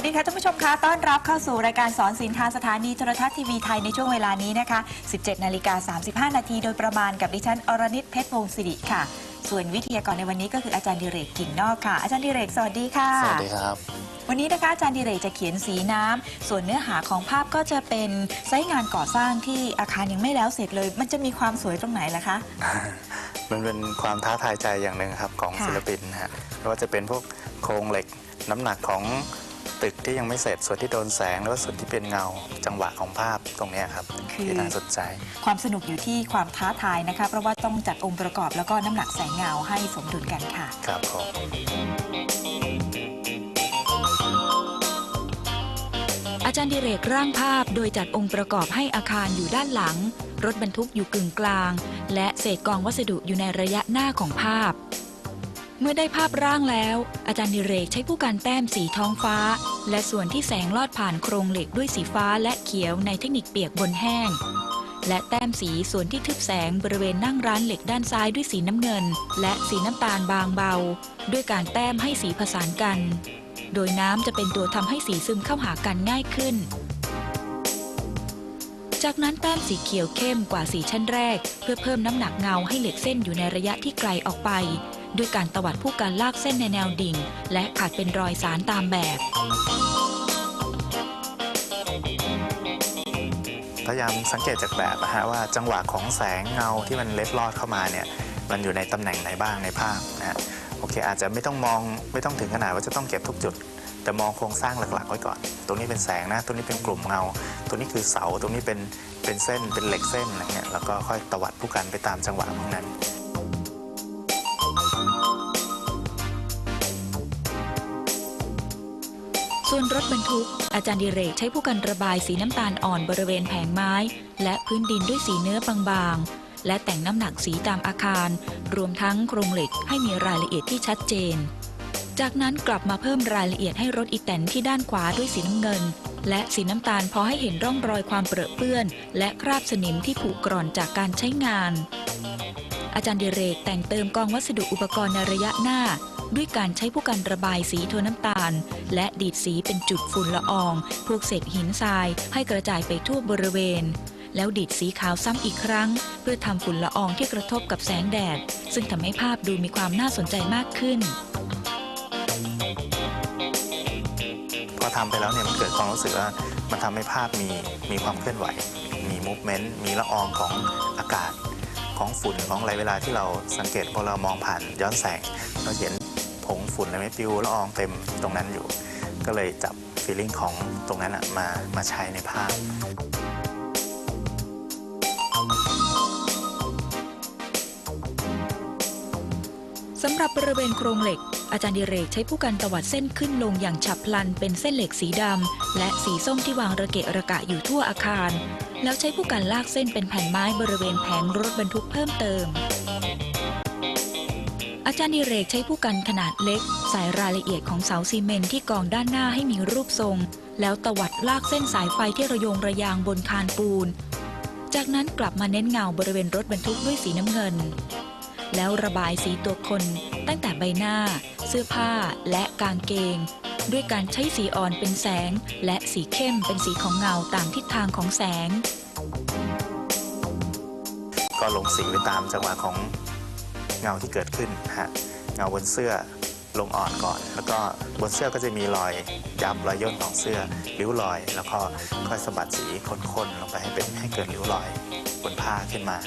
วัสดีค่ะท่านผู้ชมคะต้อนรับเข้าสู่รายการสอนศิลป์ทางสถานีโทรทัศน์ทีวีไทยในช่วงเวลานี้นะคะ 17 นาฬิกา 35 นาทีโดยประมาณกับดิฉันอรณิตเพชรวงศ์สิริค่ะ ส่วนวิทยากรในวันนี้ก็คืออาจารย์ดิเรกกิ่งนอกค่ะ อาจารย์ดิเรกสวัสดีค่ะ สวัสดีครับ วันนี้นะคะอาจารย์ดิเรกจะเขียนสีน้ำส่วนเนื้อหาของภาพก็จะเป็นไซต์งานก่อสร้างที่อาคารยังไม่แล้วเสร็จเลย มันจะมีความสวยตรงไหนล่ะคะ มันเป็นความท้าทายใจอย่างหนึ่งครับของค่ะศิลปินนะฮะไม่ว่าจะเป็นพวกโครงเหล็กน้ำหนักของ ตึกที่ยังไม่เสร็จส่วนที่โดนแสงหรือว่าส่วนที่เป็นเงาจังหวะของภาพตรงเนี้ยครับคือ ที่น่าสนใจ ความสนุกอยู่ที่ความท้าทายนะคะ เพราะว่าต้องจัดองค์ประกอบแล้วก็น้ำหนักแสงเงาให้สมดุลกันค่ะ ครับผมอาจารย์ดิเรกร่างภาพโดยจัดองค์ประกอบให้อาคารอยู่ด้านหลัง รถบรรทุกอยู่กึ่งกลาง และเศษกองวัสดุอยู่ในระยะหน้าของภาพ เมื่อได้ภาพร่างแล้ว อาจารย์ดิเรกใช้ผู้การแต้มสีท้องฟ้า และส่วนที่แสงลอดผ่านโครงเหล็กด้วยสีฟ้าและเขียวในเทคนิคเปียกบนแห้ง และแต้มสีส่วนที่ทึบแสงบริเวณนั่งร้านเหล็กด้านซ้ายด้วยสีน้ำเงิน และสีน้ำตาลบางเบา ด้วยการแต้มให้สีผสานกัน โดยน้ำจะเป็นตัวทำให้สีซึมเข้าหากันง่ายขึ้นจากนั้นแต้มสีเขียวเข้มกว่าสีชั้นแรก เพื่อเพิ่มน้ำหนักเงาให้เหล็กเส้นอยู่ในระยะที่ไกลออกไป ด้วยการตวัดผู้การลากเส้นในแนวดิ่ง และขาดเป็นรอยสารตามแบบ พยายามสังเกตจากแบบนะฮะว่าจังหวะของแสงเงาที่มันเล็ดลอดเข้ามาเนี่ยมันอยู่ในตำแหน่งไหนบ้างในภาพนะฮะโอเคอาจจะไม่ต้องมองไม่ต้องถึงขนาดว่าจะต้องเก็บทุกจุด แต่มองโครงสร้างหลักๆไว้ก่อน ตรงนี้เป็นแสงนะตรงนี้เป็นกลุ่มเงา ตรงนี้คือเสาตรงนี้เป็นเป็นเส้นเป็นเหล็กเส้นอะไรเงี้ยแล้วก็ค่อยตวัดผู้กันไปตามจังหวะของนั้น ส่วนรถบรรทุก อาจารย์ดิเรกใช้ผู้กันระบายสีน้ำตาลอ่อนบริเวณแผงไม้ และพื้นดินด้วยสีเนื้อบางๆ และแต่งน้ำหนักสีตามอาคาร รวมทั้งโครงเหล็กให้มีรายละเอียดที่ชัดเจน จากนั้นกลับมาเพิ่มรายละเอียดให้รถอีแตนที่ด้านขวาด้วยสีน้ำเงิน และสีน้ำตาลพอให้เห็นร่องรอยความเปรอะเปื้อน และคราบสนิมที่ผุกร่อนจากการใช้งาน อาจารย์เดเรกแต่งเติมกองวัสดุอุปกรณ์ในระยะหน้า ด้วยการใช้ผู้กันระบายสีโทนน้ำตาล และดีดสีเป็นจุดฝุ่นละออง พวกเศษหินทรายให้กระจายไปทั่วบริเวณ แล้วดีดสีขาวซ้ำอีกครั้ง เพื่อทำฝุ่นละอองที่กระทบกับแสงแดด ซึ่งทำให้ภาพดูมีความน่าสนใจมากขึ้นพอทำไปแล้วเนี่ยมันเกิดความรู้สึกว่ามันทำให้ภาพมีมีความเคลื่อนไหว มีมูฟเมนต์มีละอองของอากาศ ของฝุ่นของอะไรเวลาที่เราสังเกตพอเรามองผ่านย้อนแสงเราเห็นผงฝุ่นอะไรไม่ปิวละอองเต็มตรงนั้นอยู่ ก็เลยจับฟีลลิ่งของตรงนั้นอะมามาใช้ในภาพ หรับบริเวณโครงเหล็ก อาจารย์ดิเรกใช้ผู้กันตวัดเส้นขึ้นลงอย่างฉับพลันเป็นเส้นเหล็กสีดำและสีส้มที่วางระเกะระกะอยู่ทั่วอาคาร แล้วใช้ผู้กันลากเส้นเป็นแผ่นไม้บริเวณแผงรถบรรทุกเพิ่มเติม อาจารย์ดิเรกใช้ผู้กันขนาดเล็ก ใส่รายละเอียดของเสาซีเมนที่กองด้านหน้าให้มีรูปทรง แล้วตวัดลากเส้นสายไฟที่ระโยงระยางบนคานปูน จากนั้นกลับมาเน้นเงาบริเวณรถบรรทุกด้วยสีน้ำเงิน แล้วระบายสีตัวคน ตั้งแต่ใบหน้า เสื้อผ้าและกางเกง ด้วยการใช้สีอ่อนเป็นแสง และสีเข้มเป็นสีของเงาตามทิศทางของแสง ก็ลงสีไปตามจังหวะของเงาที่เกิดขึ้นฮะเงาบนเสื้อลงอ่อนก่อน แล้วก็บนเสื้อก็จะมีรอยยับรอยย่นของเสื้อริ้วรอย แล้วก็ค่อยสะบัดสีข้นๆลงไปให้เป็นให้เกิดริ้วรอยบนผ้าขึ้นมา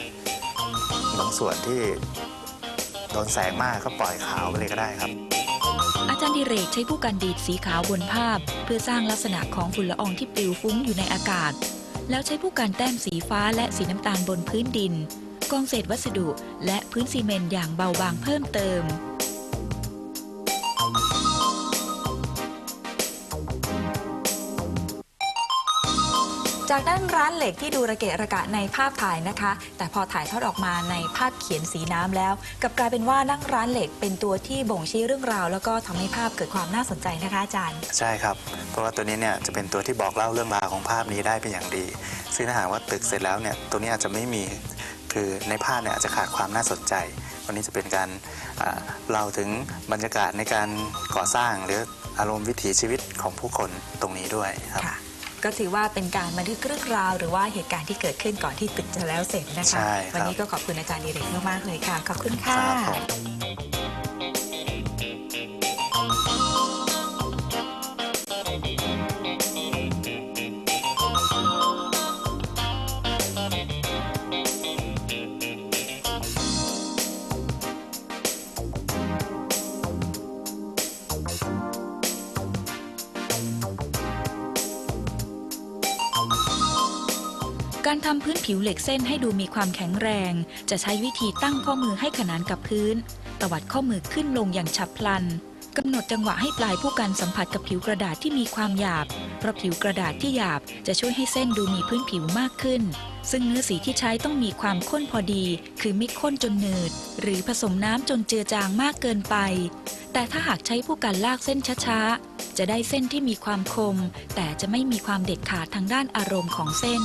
บางส่วนที่ โดนแสงมากก็ปล่อยขาวไปเลยก็ได้ครับ อาจารย์ดิเรกใช้ผู้กันดีดสีขาวบนภาพ เพื่อสร้างลักษณะของฝุ่นละอองที่ปลิวฟุ้งอยู่ในอากาศ แล้วใช้ผู้กันแต้มสีฟ้าและสีน้ำตาลบนพื้นดิน กองเศษวัสดุและพื้นซีเมนต์อย่างเบาบางเพิ่มเติม จากด้านร้านเหล็กที่ดูระเกะระกะในภาพถ่ายนะคะ แต่พอถ่ายทอดออกมาในภาพเขียนสีน้ำแล้วกลับกลายเป็นว่านั่งร้านเหล็กเป็นตัวที่บ่งชี้เรื่องราว แล้วก็ทำให้ภาพเกิดความน่าสนใจนะคะอาจารย์ ใช่ครับ เพราะว่าตัวนี้เนี่ยจะเป็นตัวที่บอกเล่าเรื่องราวของภาพนี้ได้เป็นอย่างดี ซึ่งถ้าหากว่าตึกเสร็จแล้วเนี่ยตัวนี้อาจจะไม่มีคือในภาพเนี่ยอาจจะขาดความน่าสนใจ วันนี้จะเป็นการอ่าเล่าถึงบรรยากาศในการก่อสร้างหรืออารมณ์วิถีชีวิตของผู้คนตรงนี้ด้วยครับค่ะ ก็ถือว่าเป็นการบันทึกเรื่องราว หรือว่าเหตุการณ์ที่เกิดขึ้นก่อนที่ตึกจะแล้วเสร็จนะคะ ใช่ครับ วันนี้ก็ขอบคุณอาจารย์ดิเรกมากๆเลยค่ะ ขอบคุณค่ะ ครับผม การทำพื้นผิวเหล็กเส้นให้ดูมีความแข็งแรง จะใช้วิธีตั้งข้อมือให้ขนานกับพื้น ตวัดข้อมือขึ้นลงอย่างฉับพลันกำหนดจังหวะให้ปลายผู้กันสัมผัสกับผิวกระดาษที่มีความหยาบ เพราะผิวกระดาษที่หยาบจะช่วยให้เส้นดูมีพื้นผิวมากขึ้น ซึ่งเนื้อสีที่ใช้ต้องมีความข้นพอดี คือไม่ข้นจนหนืด หรือผสมน้ำจนเจือจางมากเกินไป แต่ถ้าหากใช้ผู้กันลากเส้นช้าๆ จะได้เส้นที่มีความคม แต่จะไม่มีความเด็ดขาดทางด้านอารมณ์ของเส้น